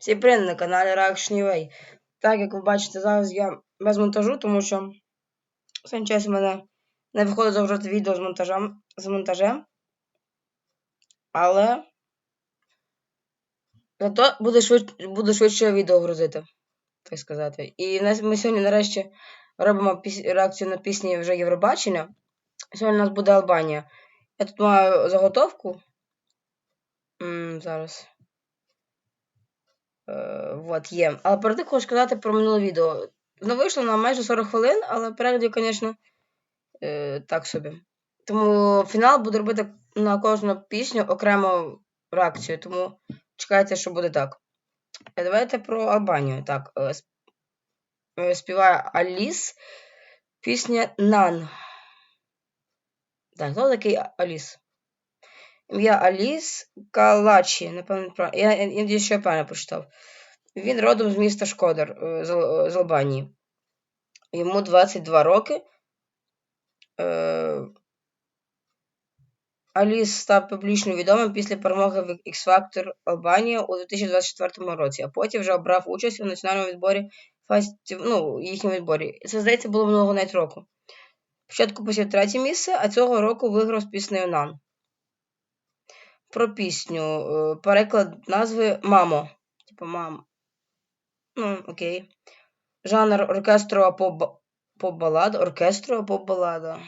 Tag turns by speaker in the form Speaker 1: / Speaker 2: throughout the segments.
Speaker 1: Всім привіт на каналі Reaction UA. Так, як ви бачите, зараз я без монтажу, тому що останнім часом в мене не виходить загружати відео з монтажем, з монтажем. Але зато буде швидше, буде швидше відео грузити, так сказати. І ми сьогодні нарешті робимо реакцію на пісні вже Євробачення. Сьогодні у нас буде Албанія. Я тут маю заготовку. М, зараз. Е, вот, є. Але перед тим хочу сказати про минуле відео. Воно вийшло на майже 40 хвилин, але переглядів, звісно, е, так собі. Тому фінал буду робити на кожну пісню окрему реакцію, тому чекайте, що буде так. Е, Давайте про Албанію. Так, сп- співає Аліс. Пісня Нан. Так, хто такий Аліс? Ім'я Аліс Калачі. Напевно, я, я, я, що я правильно прочитав. Він родом з міста Шкодар е, з, з Албанії. Йому 22 роки. Е, Аліс став публічно відомим після перемоги в X-Factor Албанія у 2024 році, а потім вже обрав участь у національному відборі ну, їхньому відборі. Це, здається, було минулого навіть року. Спочатку посів третє місце, а цього року виграв з піснею Нан. Про пісню. е, Переклад назви Мамо. Типу мам. Ну, окей. Жанр оркестрова поп поп-балада. Оркестрова поп-балада.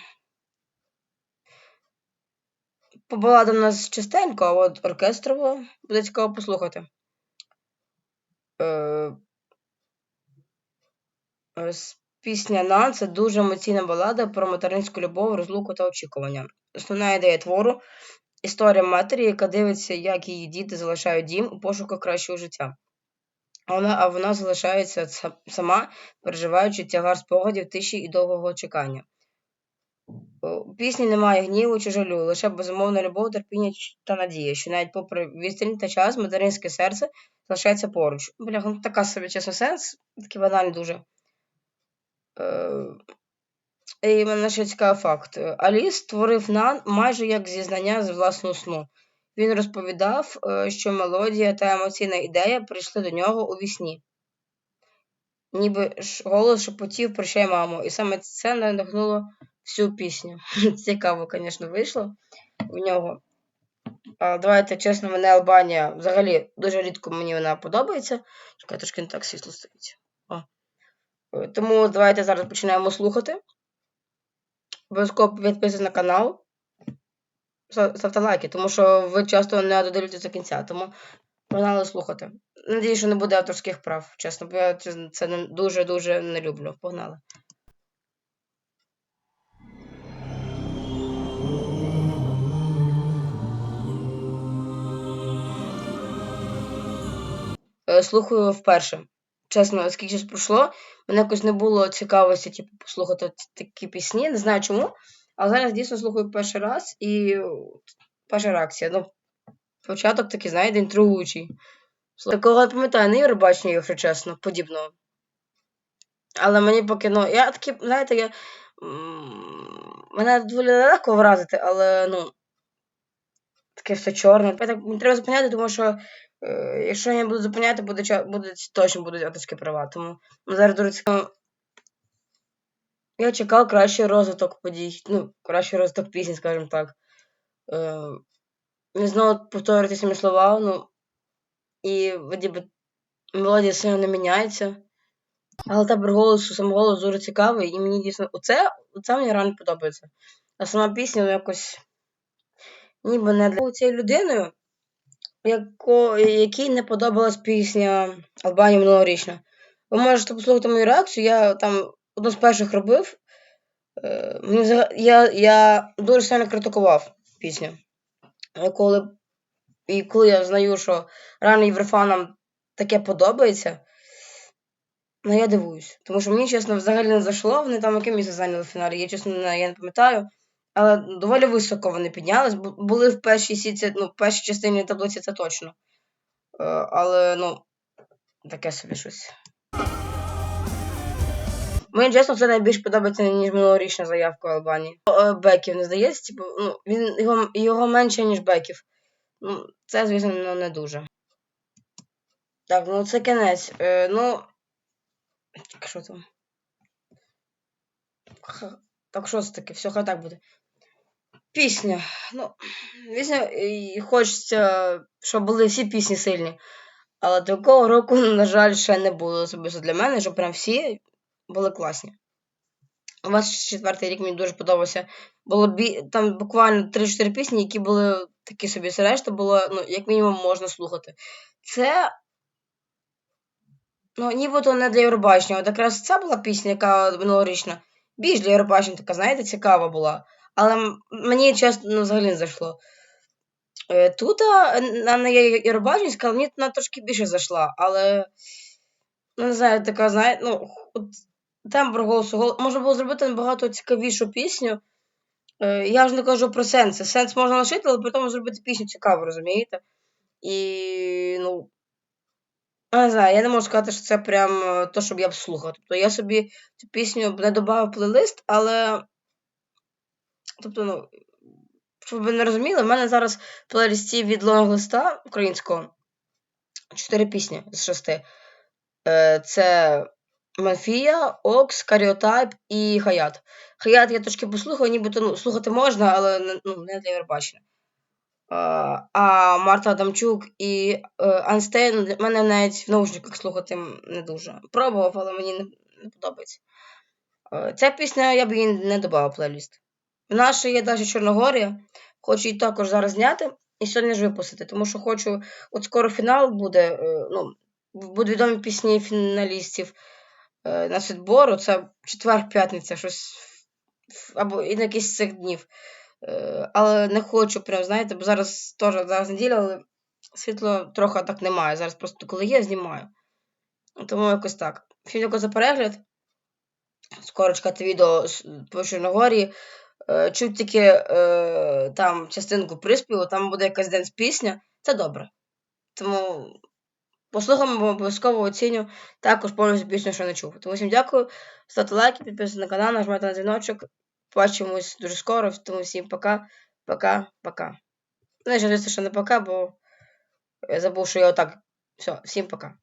Speaker 1: Поп-балада в нас частенько, а от оркестрова буде цікаво послухати. Е, е, Пісня Нан це дуже емоційна балада про материнську любов, розлуку та очікування. Основна ідея твору історія матері, яка дивиться, як її діти залишають дім у пошуках кращого життя. Вона, а вона залишається сама, переживаючи тягар спогадів тиші і довгого чекання. У пісні немає гніву чи жалю, лише безумовна любов, терпіння та надія, що навіть попри відстань та час материнське серце залишається поруч. Бля, ну така собі чесно сенс, такий банальний дуже. Е, і мене ще цікавий факт. Аліс створив Нан майже як зізнання з власного сну. Він розповідав, е, що мелодія та емоційна ідея прийшли до нього у вісні. Ніби голос шепотів прощай, мамо, і саме це надихнуло всю пісню. Цікаво, звісно, вийшло в нього. А, давайте чесно, мене Албанія взагалі дуже рідко мені вона подобається. Чекай, трошки не так світло стоїть. О. Е, Тому давайте зараз починаємо слухати. Обов'язково підписуйтесь на канал. Ставте лайки, тому що ви часто не додивитесь до кінця, тому погнали слухати. Надіюсь, що не буде авторських прав, чесно, бо я це, дуже-дуже не люблю. Погнали. Е, Слухаю вперше. Чесно, скільки часу пройшло, мене якось не було цікавості, типу, послухати такі пісні, не знаю чому. Але зараз дійсно слухаю перший раз і перша реакція. Ну, початок такий, знаєте, інтригуючий. Такого я пам'ятаю, не Євробачення, якщо чесно, подібного. Але мені поки, ну, я такі, знаєте, я. Мене доволі легко вразити, але ну. Таке все чорне. Я так треба зупиняти, тому що е, якщо я буду зупиняти, буде, буде точно будуть авторські права. Тому зараз дуже цікаво. Я чекав кращий розвиток подій, ну, кращий розвиток пісні, скажімо так. Е, не знову повторювати самі слова, ну. І вроді мелодія сильно не міняється. Але табор голосу, сам голос дуже цікавий, і мені дійсно оце, оце мені реально подобається. А сама пісня ну, якось ніби не для цією людиною, яко, якій не подобалась пісня Албанії минулорічна. Ви можете послухати мою реакцію, я там одну з перших робив. Е, мені я, я дуже сильно критикував пісню. Коли, і коли я знаю, що реально єврофанам таке подобається, ну я дивуюсь. Тому що мені, чесно, взагалі не зайшло. Вони там яке зайняли в фіналі, я чесно я не пам'ятаю. Але доволі високо вони піднялись. бу- Були в першій сітці, ну, в першій частині таблиці це точно. Е, але, ну, таке собі щось. Мені чесно, це найбільш подобається, ніж минулорічна заявка Албанії. Е, Беків не здається, типу, ну, він, його, його менше, ніж Беків. Ну, це, звісно, ну, не дуже. Так, ну це кінець. Е, ну. Що там? Так, що це таке? Все, хай так буде. Пісня. Ну, пісня, і хочеться, щоб були всі пісні сильні. Але такого року, на жаль, ще не було особисто для мене, щоб прям всі були класні. 24 рік мені дуже подобався. Було бі... Там буквально 3-4 пісні, які були такі собі, все решта було, ну, як мінімум, можна слухати. Це. Ну, нібито не для Євробачення. От якраз це була пісня, яка минулорічна. Більш для Євробачення, така, знаєте, цікава була. Але мені чесно ну, взагалі не зайшло. Е, Тут на Євробаченська мені вона трошки більше зайшла, але. Ну, не знаю, така, знаєте, ну, тембр голосу. гол- Можна було зробити набагато цікавішу пісню. Е, я ж не кажу про сенс. Сенс можна лишити, але при тому зробити пісню цікаву, розумієте? І, ну. Я не знаю, я не можу сказати, що це прям е, то, щоб я б слухав. Тобто я собі цю пісню не додав плейлист, але. Тобто, ну. Щоб ви не розуміли, в мене зараз в плейлисті від лонглиста українського 4 пісні з 6. Е, Це Мафія, Окс, Каріотайп і Хаят. Хаят я трошки послухав, нібито ну, слухати можна, але ну, не для Євробачення. А, Марта Адамчук і е, Анстейн для мене навіть в наушниках слухати не дуже. Пробував, але мені не, подобається. Е, Ця пісня я б її не додав в плейліст. В нас ще є далі Чорногорія. Хочу її також зараз зняти і сьогодні ж випустити, тому що хочу. От скоро фінал буде. е, Ну, будуть відомі пісні фіналістів е, на відбору. Це четвер-п'ятниця, щось або і на якийсь з цих днів. Е, Але не хочу, прям, знаєте, бо зараз теж зараз неділя, але світло трохи так немає. Зараз просто коли є, знімаю. Тому якось так. Всім дякую за перегляд. Скоро чекати відео по Чорногорії. Е, Чуть тільки е, там частинку приспіву, там буде якась денс пісня. Це добре. Тому послухаємо, обов'язково оціню. Також повністю пісню, що не чув. Тому всім дякую. Ставте лайки, підписуйтесь на канал, нажимайте на дзвіночок. Побачимось дуже скоро. Тому всім пока, пока, пока. Ну, я жалюся, що не пока, бо я забув, що я отак. Все, всім пока.